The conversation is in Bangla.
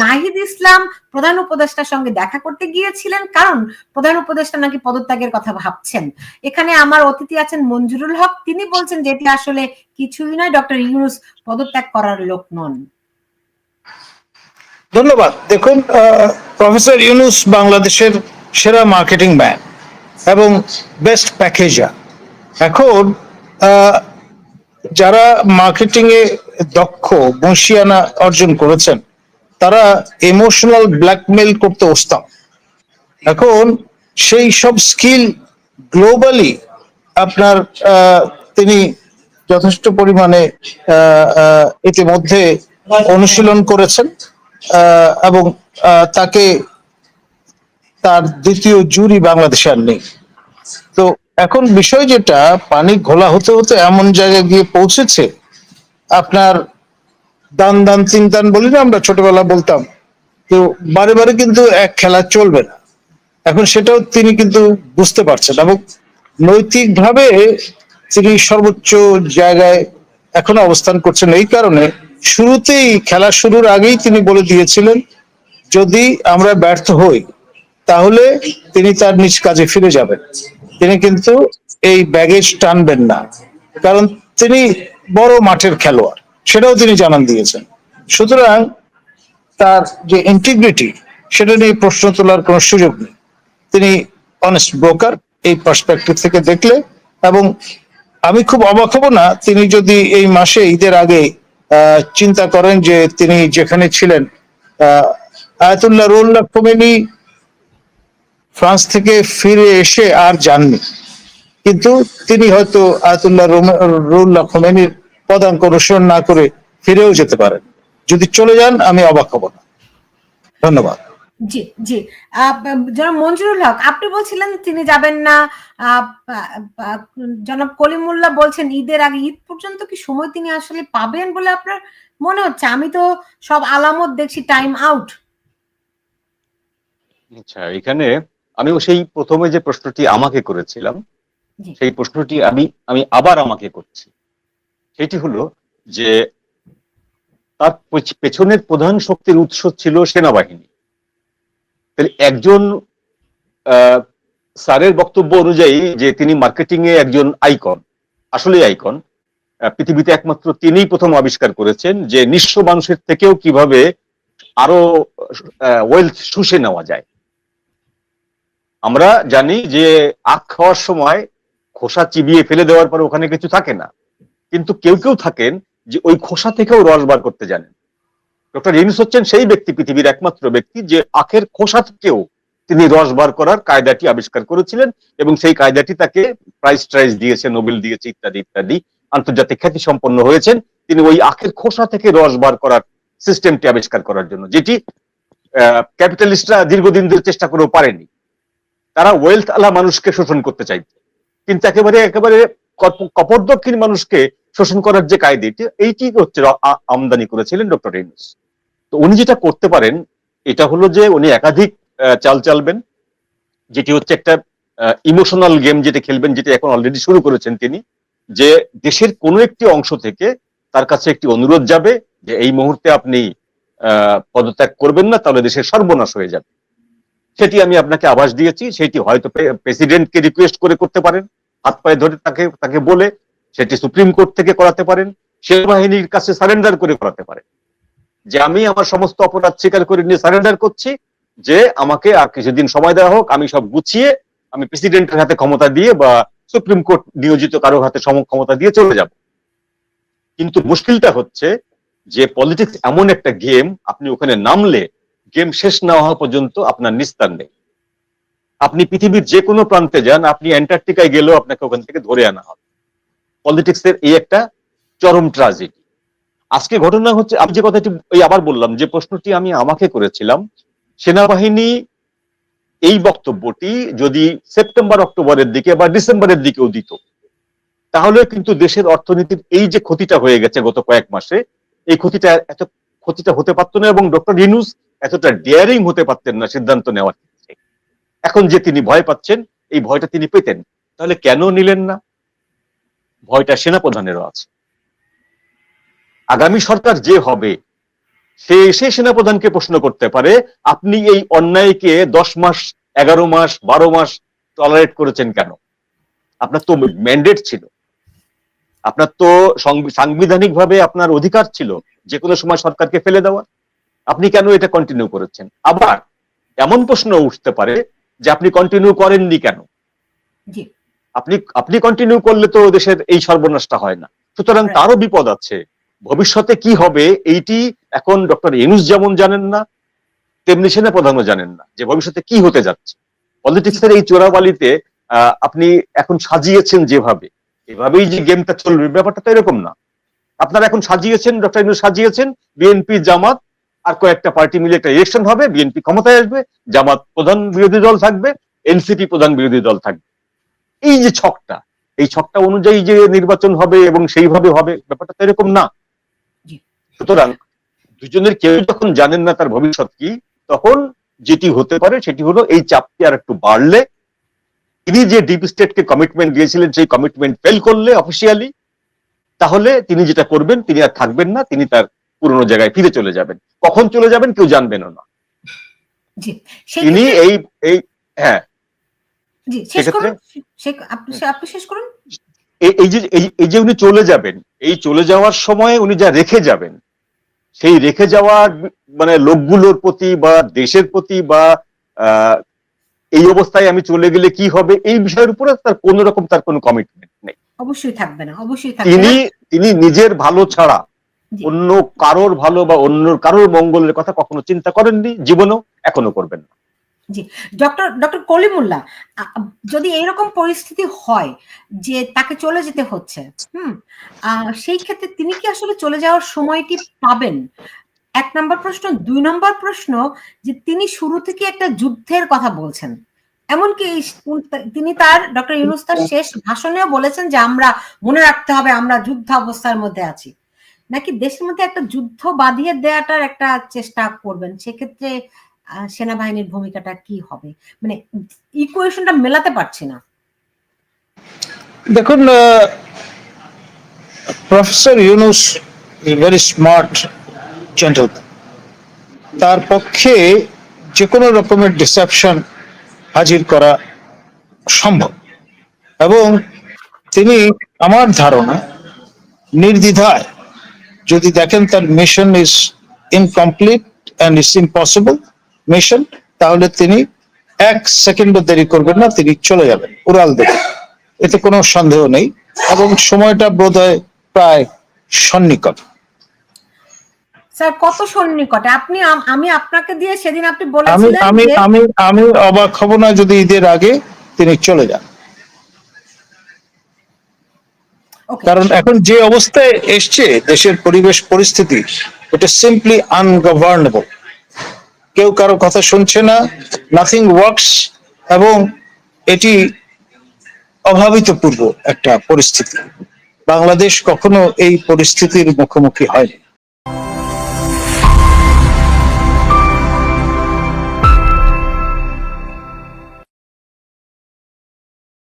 নাহিদ ইসলাম প্রধান উপদেষ্টার সঙ্গে দেখা করতে গিয়েছিলেন, কারণ প্রধান উপদেষ্টা নাকি পদত্যাগের কথা ভাবছেন। এখানে আমার অতিথি আছেন মঞ্জুরুল হক। তিনি বলছেন যে এটি আসলে কিছুই নয়, ডক্টর ইউনুস পদত্যাগ করার লোক নন। ধন্যবাদ। দেখুন প্রফেসর ইউনুস বাংলাদেশের সেরা মার্কেটিং ম্যান এবং বেস্ট প্যাকেজার। এখন যারা মার্কেটিং এ দক্ষ, বংশিয়ানা অর্জন করেছেন তারা ইমোশনাল ব্ল্যাকমেল করতে ওস্তাদ। এখন সেই সব স্কিল গ্লোবালি আপনার তিনি যথেষ্ট পরিমাণে ইতিমধ্যে অনুশীলন করেছেন এবং তাকে তার দ্বিতীয় জুরি বাংলাদেশে আর নেই। তো এখন বিষয় যেটা, পানি ঘোলা হতে হতে এমন জায়গায় গিয়ে পৌঁছেছে, আপনার দান দান তিন দান বলি না আমরা ছোটবেলা বলতাম, তো বারে বারে কিন্তু এক খেলা চলবে না। এখন সেটাও তিনি কিন্তু বুঝতে পারছেন এবং নৈতিকভাবে তিনি সর্বোচ্চ জায়গায় এখন অবস্থান করছেন এই কারণে শুরুতেই খেলা শুরুর আগেই তিনি বলে দিয়েছিলেন, যদি আমরা ব্যর্থ হই, তাহলে তিনি তার নিজ কাজে ফিরে যাবেন। তিনি কিন্তু এই ব্যাগেজ টানবেন না, কারণ তিনি বড় মাঠের খেলোয়াড়। সেটাও তিনি জানান দিয়েছেন। সুতরাং তার যে ইন্টিগ্রিটি সেটা নিয়ে প্রশ্ন তোলার কোনো সুযোগ নেই। তিনি অনেস্ট ব্রোকার এই পার্সপেক্টিভ থেকে দেখলে, এবং আমি খুব অবাক হব না, তিনি যদি এই মাসে ঈদের আগে চিন্তা করেন যে তিনি যেখানে ছিলেন আয়াতুল্লাহ রুল্লাহ খোমেনি ফ্রান্স থেকে ফিরে এসে আর যাননি। কিন্তু তিনি হয়তো আয়াতুল্লাহ রুল্লাহ খোমেনির পদাঙ্ক অনুসরণ না করে ফিরেও যেতে পারেন। যদি চলে যান আমি অবাক হব না। ধন্যবাদ। জি জি। জনাব মঞ্জুরুল হক আপনি বলছিলেন তিনি যাবেন না। জনাব কলিমুল্লাহ বলছেন ঈদের আগে ঈদ পর্যন্ত কি সময় তিনি আসলে পাবেন বলে আপনার মনে হচ্ছে? আমি তো সব আলামত দেখছি টাইম আউট আচ্ছা এখানে আমিও সেই প্রথমে যে প্রশ্নটি আমাকে করেছিলাম সেই প্রশ্নটি আমি আমি আবার আমাকে করছি। সেটি হলো যে তার পেছনের প্রধান শক্তির উৎস ছিল সেনাবাহিনী। তাহলে একজন স্যারের বক্তব্য অনুযায়ী যে তিনি মার্কেটিং এ একজন আইকন, আসলে আইকন পৃথিবীতে একমাত্র তিনিই প্রথম আবিষ্কার করেছেন যে নিঃস্ব মানুষের থেকেও কীভাবে আরও ওয়েলথ শুষে নেওয়া যায়। আমরা জানি যে আখ খাওয়ার সময় খোসা চিবিয়ে ফেলে দেওয়ার পর ওখানে কিছু থাকে না। কিন্তু কেউ কেউ থাকেন যে ওই খোসা থেকেও রস বার করতে জানেন। ডক্টর ইউনুস হচ্ছেন সেই ব্যক্তি, পৃথিবীর একমাত্র ব্যক্তি, যে আখের খোসা থেকেও তিনি রস বার করার কায়দাটি আবিষ্কার করেছিলেন এবং সেই কায়দাটি তাকে প্রাইজ ট্রাইজ দিয়েছে, নোবেল দিয়েছে ইত্যাদি ইত্যাদি, আন্তর্জাতিক খ্যাতি সম্পন্ন হয়েছেন। তিনি ওই আখের খোসা থেকে রস বার করার সিস্টেমটি আবিষ্কার করার জন্য, যেটি ক্যাপিটালিস্টরা দীর্ঘদিন ধরে চেষ্টা করেও পারেনি। তারা ওয়েলথ আলা মানুষকে শোষণ করতে চাইছে। কিন্তু একেবারে একেবারে কপ- কপরদক্ষিণ মানুষকে শোষণ করার যে কায়দাটি এইটি হচ্ছে আমদানি করেছিলেন ডক্টর ইউনুস। তো উনি যেটা করতে পারেন, এটা হলো যে উনি একাধিক চাল চালবেন, যেটি হচ্ছে একটা ইমোশনাল গেম যেটা খেলবেন, যেটা এখন অলরেডি শুরু করেছেন তিনি, যে দেশের কোনো একটি অংশ থেকে তার কাছে একটি অনুরোধ যাবে যে এই মুহূর্তে আপনি পদত্যাগ করবেন না, তাহলে দেশের সর্বনাশ হয়ে যাবে। সেটি আমি আপনাকে আভাস দিয়েছি, সেটি হয়তো প্রেসিডেন্টকে রিকোয়েস্ট করে করতে পারেন হাত পায়ে ধরে তাকে তাকে বলে সেটি সুপ্রিম কোর্ট থেকে করাতে পারেন, সেনাবাহিনীর কাছে সারেন্ডার করে করাতে পারেন। যে আমি আমার সমস্ত অপরাধ স্বীকার করে নিয়ে সারেন্ডার করছি, যে আমাকে আর কিছুদিন সময় দেওয়া হোক, আমি সব গুছিয়ে আমি প্রেসিডেন্টের হাতে ক্ষমতা দিয়ে বা সুপ্রিম কোর্ট নিয়োজিত কারও হাতে সম ক্ষমতা দিয়ে চলে যাব। কিন্তু মুশকিলটা হচ্ছে যে পলিটিক্স এমন একটা গেম আপনি ওখানে নামলে গেম শেষ না হওয়া পর্যন্ত আপনার নিস্তার নেই। আপনি পৃথিবীর যে কোনো প্রান্তে যান, আপনি অ্যান্টার্কটিকায় গেলেও আপনাকে ওখান থেকে ধরে আনা হবে। পলিটিক্স এর এই একটা চরম ট্রাজেডি আজকে ঘটনা হচ্ছে, আমি যে কথাটি ওই আবার বললাম, যে প্রশ্নটি আমি আমাকে করেছিলাম, সেনাবাহিনী এই বক্তব্যটি যদি সেপ্টেম্বর, অক্টোবরের দিকে বা ডিসেম্বরের দিকেও দিত, তাহলে কিন্তু দেশের অর্থনীতির এই যে ক্ষতিটা হয়ে গেছে গত কয়েক মাসে, এই ক্ষতিটা এত, ক্ষতিটা হতে পারতো না এবং ডক্টর ইনুস এতটা ডেয়ারিং হতে পারতেন না সিদ্ধান্ত নেওয়ার এখন যে তিনি ভয় পাচ্ছেন, এই ভয়টা তিনি পেতেন, তাহলে কেন নিলেন না? ভয়টা সেনাপ্রধানেরও আছে। আগামী সরকার যে হবে, সে এসে সেনাপ্রধানকে প্রশ্ন করতে পারে, আপনি এই অন্যায়কে দশ মাস, এগারো মাস, বারো মাস টলারেট করেছেন কেন? আপনার তো ম্যান্ডেট ছিল। আপনার তো সাংবিধানিক ভাবে আপনার অধিকার ছিল যে কোনো সময় সরকারকে ফেলে দেওয়া আপনি কেন এটা কন্টিনিউ করেছেন? আবার এমন প্রশ্ন উঠতে পারে যে আপনি কন্টিনিউ করেননি কেন? আপনি আপনি কন্টিনিউ করলে তো দেশের এই সর্বনাশটা হয় না। সুতরাং তারও বিপদ আছে। ভবিষ্যতে কি হবে এইটি এখন ডক্টর ইনুস যেমন জানেন না তেমনি সেনা প্রধানও জানেন না যে ভবিষ্যতে কি হতে যাচ্ছে। পলিটিক্সের এই চোরাবালিতে আপনি এখন সাজিয়েছেন যেভাবে। এভাবেই যে গেমটা চলবে ব্যাপারটা তো এরকম না। আপনারা এখন সাজিয়েছেন ডক্টর ইনুস সাজিয়েছেন বিএনপি জামাত আর কয়েকটা পার্টি মিলে একটা ইলেকশন হবে বিএনপি ক্ষমতায় আসবে জামাত প্রধান বিরোধী দল থাকবে এনসিপি প্রধান বিরোধী দল থাকবে। এই যে ছকটা এই ছকটা অনুযায়ী যে নির্বাচন হবে এবং সেইভাবে হবে ব্যাপারটা তো এরকম না। সুতরাং দুজনের কেউ যখন জানেন না তার ভবিষ্যৎ কি তখন যেটি হতে পারে সেটি হলো এই চাপটি আর একটু বাড়লে। তিনি যে ডিপ স্টেটকে কমিটমেন্ট দিয়েছিলেন সেই কমিটমেন্ট ফেল করলে অফিসিয়ালি তাহলে তিনি যেটা করবেন তিনি আর থাকবেন না তিনি তার পুরনো জায়গায় ফিরে চলে যাবেন। কখন চলে যাবেন কেউ জানবেনও না। তিনি এই এই হ্যাঁ। সেক্ষেত্রে- আপনি শেষ করুন। এই যে এই- যে উনি চলে যাবেন এই চলে যাওয়ার সময় উনি যা রেখে যাবেন সেই রেখে যাওয়ার মানে লোকগুলোর প্রতি বা দেশের প্রতি বা এই অবস্থায় আমি চলে গেলে কি হবে এই বিষয়ের উপরে তার কোন রকম তার কোনো কমিটমেন্ট নেই। অবশ্যই থাকবে না অবশ্যই থাকবে তিনি তিনি নিজের ভালো ছাড়া অন্য কারোর ভালো বা অন্য কারোর মঙ্গলের কথা কখনো চিন্তা করেননি জীবনেও এখনও করবেন না। ডক্টর ডক্টর কলিমুল্লাহ যদি এইরকম পরিস্থিতি হয় যে তাকে চলে যেতে হচ্ছে, হুম সেই ক্ষেত্রে তিনি কি আসলে চলে যাওয়ার সময়টি পাবেন? এক নম্বর প্রশ্ন। দুই নম্বর প্রশ্ন যে তিনি শুরু থেকে একটা যুদ্ধের কথা বলছেন। এমনকি তিনি তার ডক্টর ইউনুস তার শেষ ভাষণেও বলেছেন যে আমরা মনে রাখতে হবে আমরা যুদ্ধ অবস্থার মধ্যে আছি। নাকি দেশের মধ্যে একটা যুদ্ধ বাঁধিয়ে দেওয়াটার একটা চেষ্টা করবেন? সেক্ষেত্রে সেনাবাহিনীর ভূমিকাটা কি হবে? মানে ইকুয়েশনটা মেলাতে পারছি না। দেখুন professor Yunus very smart gentleman তার পক্ষে যে কোনো রকমের ডিসেপশন হাজির করা সম্ভব। এবং তিনি আমার ধারণা নির্দ্বিধায় যদি দেখেন তার mission is incomplete and is impossible mission তাহলে তিনি এক সেকেন্ডও দেরি করবেন না তিনি চলে যাবেন উড়াল দেবেন এতে কোনো সন্দেহ নেই এবং সময়টা বোধ প্রায় সন্নিকট। স্যার কত সন্নিকটে? আপনি আমি আপনাকে দিয়ে সেদিন আপনি আমি বলেছিলেন আমি আমি আমি অবাক হব না যদি ঈদের আগে তিনি চলে যান। কারণ এখন যে অবস্থায় এসছে দেশের পরিবেশ পরিস্থিতি এটা সিম্পলি আনগভর্নেবল কেউ কারও কথা শুনছে না নাথিং ওয়ার্কস এবং এটি অভাবিত পূর্ব একটা পরিস্থিতি। বাংলাদেশ কখনো এই পরিস্থিতির মুখোমুখি হয়নি।